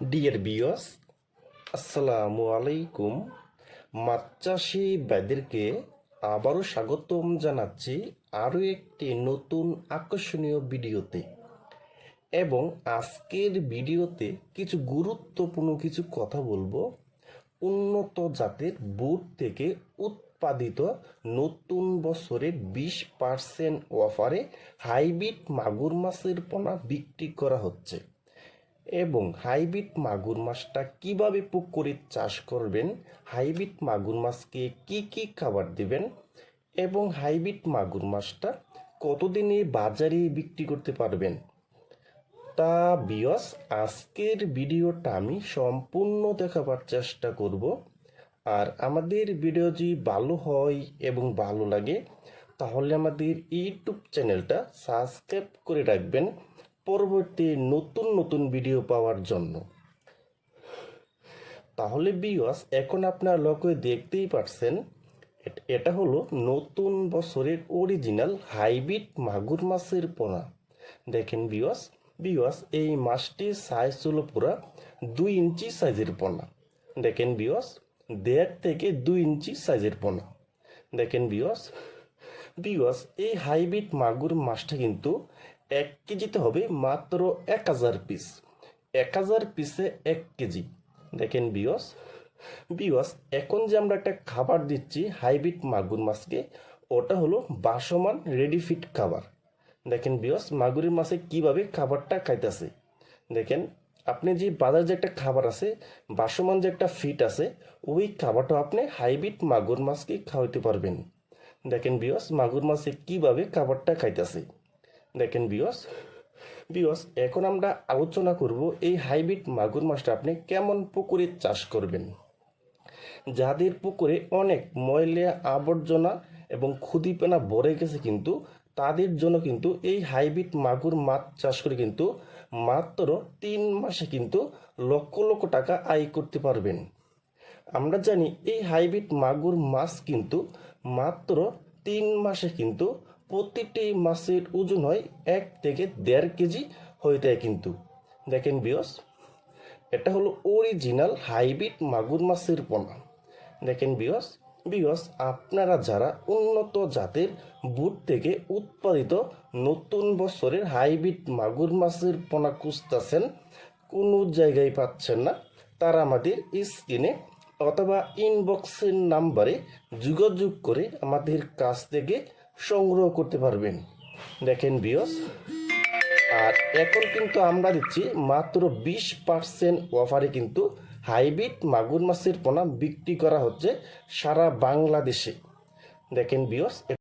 Deer বিয়স আসসালামু আলাইকুম মাছ চাষি ভাইদেরকে আবারও স্বাগতম জানাচ্ছি আরও একটি নতুন আকর্ষণীয় ভিডিওতে। এবং আজকের ভিডিওতে কিছু গুরুত্বপূর্ণ কিছু কথা বলব। উন্নত জাতের বুট থেকে উৎপাদিত নতুন বছরের বিশ পার্সেন্ট অফারে হাইব্রিড মাগুর মাছের পোনা বিক্রি করা হচ্ছে। এবং হাইব্রিড মাগুর মাছটা কীভাবে পুকুরে চাষ করবেন, হাইব্রিড মাগুর মাছকে কি কি খাবার দিবেন এবং হাইব্রিড মাগুর মাছটা কতদিনে বাজারে বিক্রি করতে পারবেন? তা বিয়স আজকের ভিডিওটা আমি সম্পূর্ণ দেখাবার চেষ্টা করব। আর আমাদের ভিডিও যদি ভালো হয় এবং ভালো লাগে, তাহলে আমাদের ইউটিউব চ্যানেলটা সাবস্ক্রাইব করে রাখবেন। পরবর্তী নতুন নতুন ভিডিও পাওয়ার জন্য। তাহলে বিয়স এখন আপনার লক্ষ্য দেখতেই পারছেন, এটা হলো নতুন বছরের অরিজিনাল হাইব্রিড মাগুর মাছের পোনা। দেখেন বিয়স বিয়স এই মাছটির সাইজ হলো পুরা দুই ইঞ্চি সাইজের পোনা। দেখেন বিয়স দেড় থেকে দুই ইঞ্চি সাইজের পোনা। দেখেন বিয়স বিয়স এই হাইব্রিড মাগুর মাছটা কিন্তু এক কেজিতে হবে মাত্র এক হাজার পিস এক হাজার পিসে এক কেজি। দেখেন বিয়স বিয়স এখন যে আমরা একটা খাবার দিচ্ছি হাইব্রিড মাগুর মাছকে, ওটা হলো বাসমান রেডি ফিট খাবার। দেখেন বিয়স মাগুরের মাছে কীভাবে খাবারটা খাইতেছে। দেখেন, আপনি যে বাজার যে একটা খাবার আছে, বাসমান যে একটা ফিট আছে, ওই খাবারটা আপনি হাইব্রিড মাগুর মাছকে খাওয়াইতে পারবেন। দেখেন বিয়স মাগুর মাছে কীভাবে খাবারটা খাইতেছে। দেখেন বিয়স বিয়স এখন আমরা আলোচনা করব এই হাইব্রিড মাগুর মাছটা আপনি কেমন পুকুরে চাষ করবেন? যাদের পুকুরে অনেক ময়লা আবর্জনা এবং ক্ষুদিপেনা ভরে গেছে কিন্তু, তাদের জন্য কিন্তু এই হাইব্রিড মাগুর মাছ চাষ করে কিন্তু মাত্র তিন মাসে কিন্তু লক্ষ লক্ষ টাকা আয় করতে পারবেন। আমরা জানি এই হাইব্রিড মাগুর মাছ কিন্তু মাত্র তিন মাসে কিন্তু প্রতিটি মাছের ওজন হয় এক থেকে দেড় কেজি হয়ে যায় কিন্তু। দেখেন বিয়স এটা হলো অরিজিনাল হাইব্রিড মাগুর মাছের পোনা। দেখেন বিয়স বিয়স আপনারা যারা উন্নত জাতের বুট থেকে উৎপাদিত নতুন বছরের হাইব্রিড মাগুর মাছের পোনা খুঁজতেছেন, কোনো জায়গায় পাচ্ছেন না, তারা আমাদের স্ক্রিনে অথবা ইনবক্সের নাম্বারে যোগাযোগ করে আমাদের কাছ থেকে সংগ্রহ করতে পারবেন। দেখেন বিয়স আর এখন কিন্তু আমরা দিচ্ছি মাত্র বিশ পার্সেন্ট অফারে কিন্তু হাইব্রিড মাগুর মাছের পোনা বিক্রি করা হচ্ছে সারা বাংলাদেশে। দেখেন বিয়স